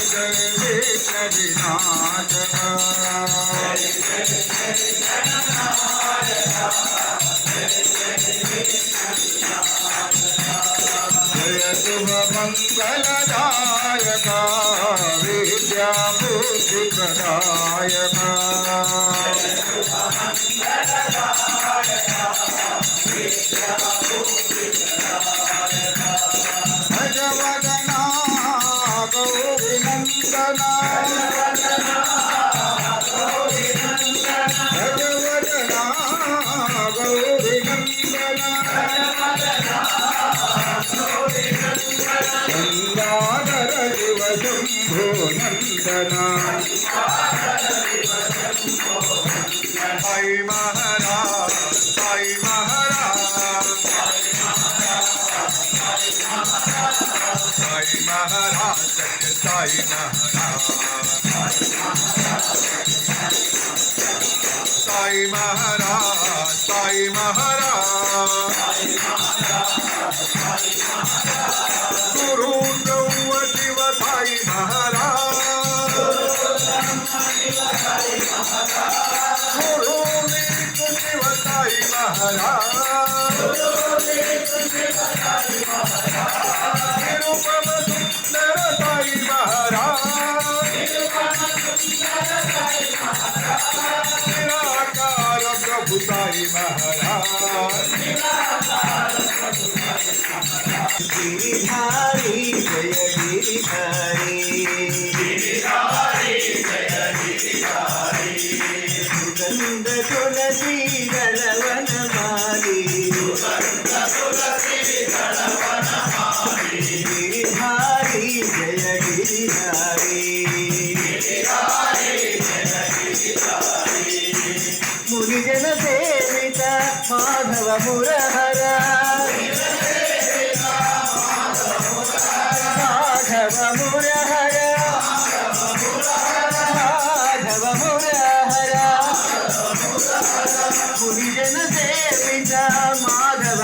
జయ జయ విఘ్న వినాశక జయ శుభ మంగళదాయక విద్యా బుద్ధి ವಂದನಾ ಸಾಯಿ ಮಹಾರಾಜ ಸಾಯಿ ಮಹಾರಾಜ ಸಾಯಿ ಮಹಾರಾಜ ಸಾಯಿ ಮಹಾರಾಜ ಸಾಯಿ ಮಹಾರಾಜ ಸಾಯಿ ಮಹಾರಾಜ ಸಾಯಿ ಮಹಾರಾಜ ಸಾಯಿ ಮಹಾರಾಜ ప్రభు సాయి మహారాజ్. జయ గిరిధారి సుగంధ తులసి దళవనమాలి గిరిధారి జయ గిరిధారి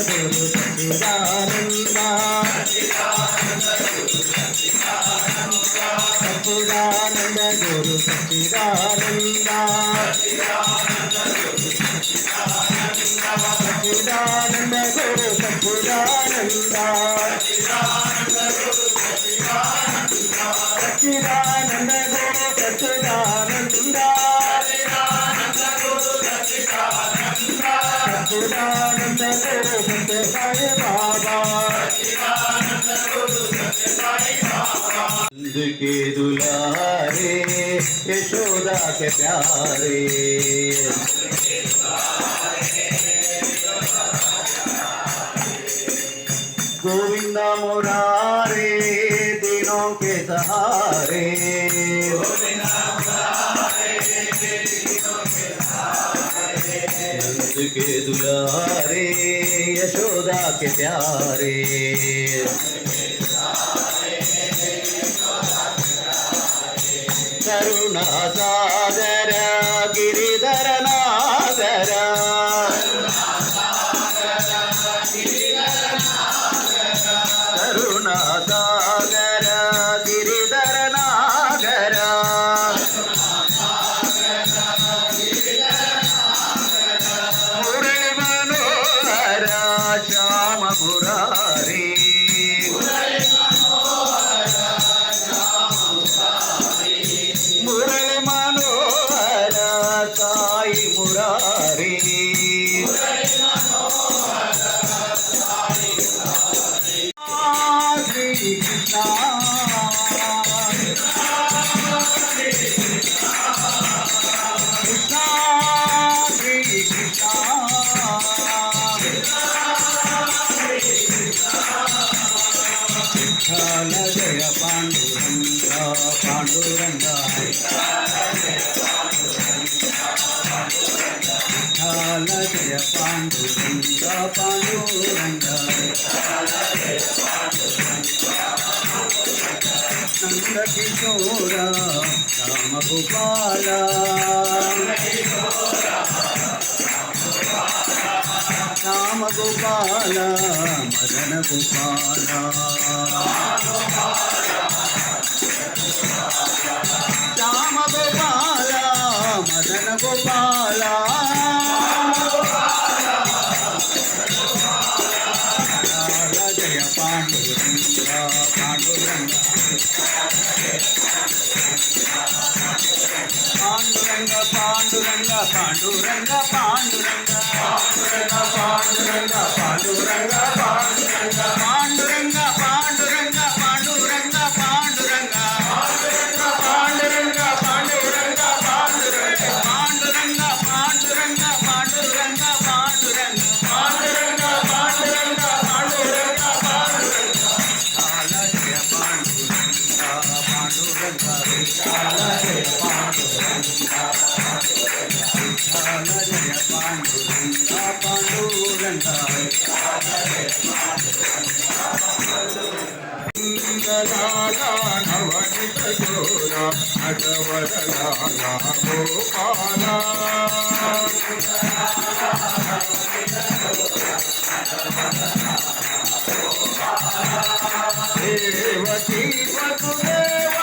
సచిదానందగురు సచిదానంద గురు సచిదానంద గురు సచిదానంద సచిదానంద సచిదానంద सत्य साई बाबा के दुलारे यशोदा के प्यारे। के दुलारे यशोदा के प्यारे करुणा सागर गिरिधर नागर करुणा முராரே முரளி மனோர சாய் முராரே Krishna విఠల జయ పాండురంగ పాండురంగ విఠల జయ పాండురంగ పాండురంగ నంద కిశోర రామ గోపాల రామ గోపాల మదన గోపాల. నవనితయోర అగవరలా గోపాలా దేవకీ వసుదేవ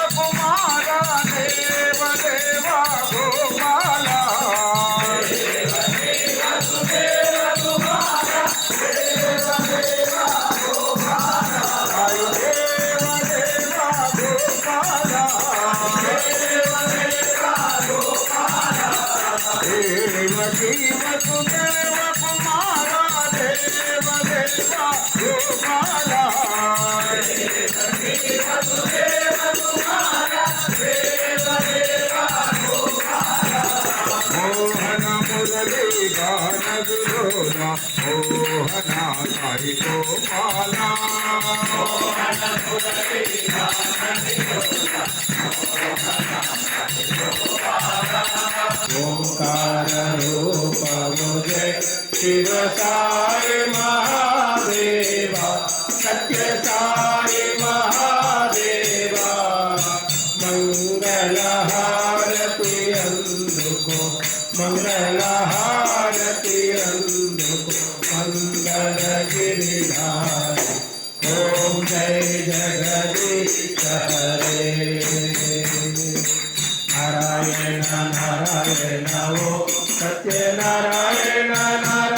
Oh, నారాయణ ఓ సత్యనారాయణ నారాయణ.